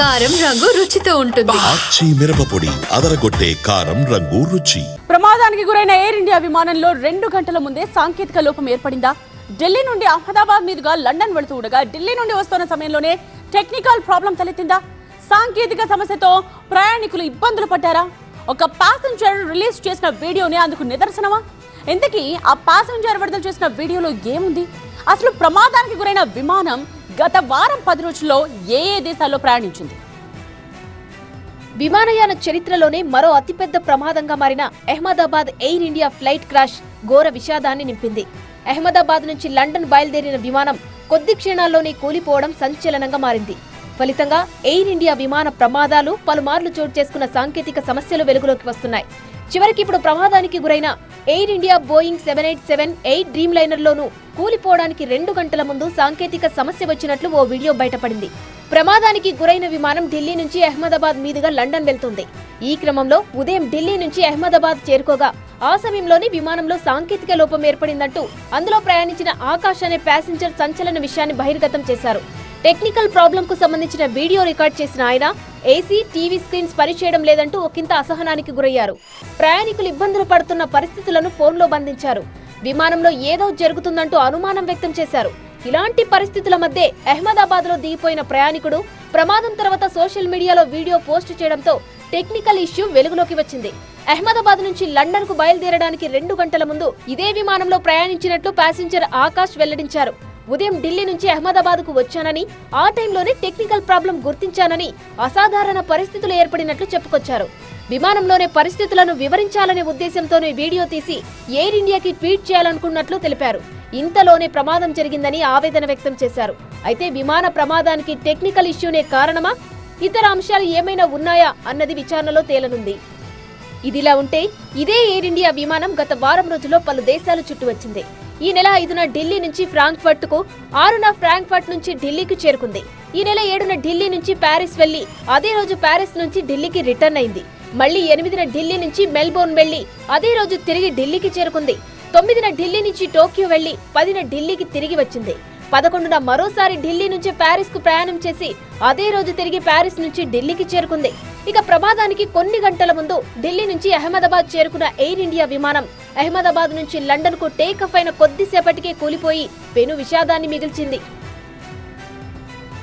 కారం రంగు రుచితో ఉంటుంది. ఆచి మిరపపొడి అదరగొట్టే కారం రంగు రుచి. ప్రమాదానికి గురైన ఎయిర్ ఇండియా విమానంలో రెండు గంటల ముందే సాంకేతిక లోపం ఏర్పడిందా? ఢిల్లీ నుండి అహ్మదాబాద్ మీదుగా లండన్ వెళుతూ ఉండగా ఢిల్లీ నుండి వస్తున్న సమయంలోనే టెక్నికల్ ప్రాబ్లం తలెత్తిందా? సాంకేతిక సమస్యతో ప్రయాణికులు ఇబ్బందులు పడ్డారా? ఒక ప్యాసింజర్ రిలీజ్ చేసిన వీడియోనే అందుకు నిదర్శనమా? ఇంతకీ ఆ ప్యాసింజర్ విడుదల చేసిన వీడియోలో ఏముంది? అసలు ప్రమాదానికి గురైన విమానం గత వారం పది రోజుల్లో ఏ ఏ దేశాల్లో ప్రయాణించింది? విమానయాన చరిత్రలోనే మరో అతిపెద్ద ప్రమాదంగా మారిన Ahmedabad Air India flight crash ఘోర విషాదాన్ని నింపింది. అహ్మదాబాద్ నుంచి లండన్ బయలుదేరిన విమానం కొద్ది క్షణాల్లోనే కూలిపోవడం సంచలనంగా మారింది. ఫలితంగా ఎయిర్ ఇండియా విమాన ప్రమాదాలు పలుమార్లు చోటు చేసుకున్న సాంకేతిక సమస్యలు వెలుగులోకి వస్తున్నాయి. చివరికి ఇప్పుడు ప్రమాదానికి గురైన Air India Boeing seven eight seven eight dream లైనర్లోనూ కూలిపోవడానికి రెండు గంటల ముందు సాంకేతిక సమస్య వచ్చినట్లు ఓ వీడియో బయటపడింది. ప్రమాదానికి గురైన విమానం ఢిల్లీ నుంచి అహ్మదాబాద్ మీదుగా లండన్ వెళ్తుంది. ఈ క్రమంలో ఉదయం ఢిల్లీ నుంచి అహ్మదాబాద్ చేరుకోగా ఆ సమయంలోనే విమానంలో సాంకేతిక లోపం ఏర్పడిందంటూ అందులో ప్రయాణించిన ఆకాష్ అనే ప్యాసింజర్ సంచలన విషయాన్ని బహిర్గతం చేశారు. టెక్నికల్ ప్రాబ్లం కు సంబంధించిన వీడియో రికార్డ్ చేసిన ఆయన ఏసీ టీవీ స్క్రీన్స్ పనిచేయడం లేదంటూ ఒకంత అసహనానికి గురయ్యారు. ప్రయాణికులు ఇబ్బందులు పడుతున్న పరిస్థితులను ఫోన్లో బంధించారు. విమానంలో ఏదో జరుగుతుందంటూ అనుమానం వ్యక్తం చేశారు. ఇలాంటి పరిస్థితుల మధ్య అహ్మదాబాద్లో దిగిపోయిన ప్రయాణికుడు ప్రమాదం తర్వాత సోషల్ మీడియాలో వీడియో పోస్ట్ చేయడంతో టెక్నికల్ ఇష్యూ వెలుగులోకి వచ్చింది. అహ్మదాబాద్ నుంచి లండన్కు బయలుదేరడానికి రెండు గంటల ముందు ఇదే విమానంలో ప్రయాణించినట్లు ప్యాసింజర్ ఆకాష్ వెల్లడించారు. ఉదయం ఢిల్లీ నుంచి అహ్మదాబాద్కు వచ్చానని ఆ టైంలోనే టెక్నికల్ ప్రాబ్లం గుర్తించానని అసాధారణ పరిస్థితులు ఏర్పడినట్లు చెప్పుకొచ్చారు. విమానంలోనే పరిస్థితులను వివరించాలనే ఉద్దేశంతోనే వీడియో తీసి ఎయిర్ ఇండియాకి ట్వీట్ చేయాలనుకున్నట్లు తెలిపారు. ఇంతలోనే ప్రమాదం జరిగిందని ఆవేదన వ్యక్తం చేశారు. అయితే విమాన ప్రమాదానికి టెక్నికల్ ఇష్యూనే కారణమా? ఇతర అంశాలు ఏమైనా ఉన్నాయా అన్నది విచారణలో తేలనుంది. ఇదిలా ఉంటే ఇదే ఎయిర్ ఇండియా విమానం గత వారం రోజుల్లో పలు దేశాలు చుట్టువచ్చింది. ఈ నెల ఐదున ఢిల్లీ నుంచి ఫ్రాంక్ఫర్ట్కు ఆరున ఫ్రాంక్ఫర్ట్ నుంచి ఢిల్లీకి చేరుకుంది. ఈ నెల ఏడున ఢిల్లీ నుంచి ప్యారిస్ వెళ్ళి అదే రోజు ప్యారిస్ నుంచి ఢిల్లీకి రిటర్న్ అయింది. మళ్ళీ ఎనిమిదిన ఢిల్లీ నుంచి మెల్బోర్న్ వెళ్ళి అదే రోజు తిరిగి ఢిల్లీకి చేరుకుంది. తొమ్మిదిన ఢిల్లీ నుంచి టోక్యో వెళ్ళి పదిన ఢిల్లీకి తిరిగి వచ్చింది. పదకొండున మరోసారి ఢిల్లీ నుంచి ప్యారిస్కు ప్రయాణం చేసి అదే రోజు తిరిగి ప్యారిస్ నుంచి ఢిల్లీకి చేరుకుంది. ఇక ప్రమాదానికి కొన్ని గంటల ముందు ఢిల్లీ నుంచి అహ్మదాబాద్ చేరుకున్న ఎయిర్ ఇండియా విమానం అహ్మదాబాద్ నుంచి లండన్కు టేక్ అయిన కొద్దిసేపటికే కూలిపోయి పెను విషాదాన్ని మిగిల్చింది.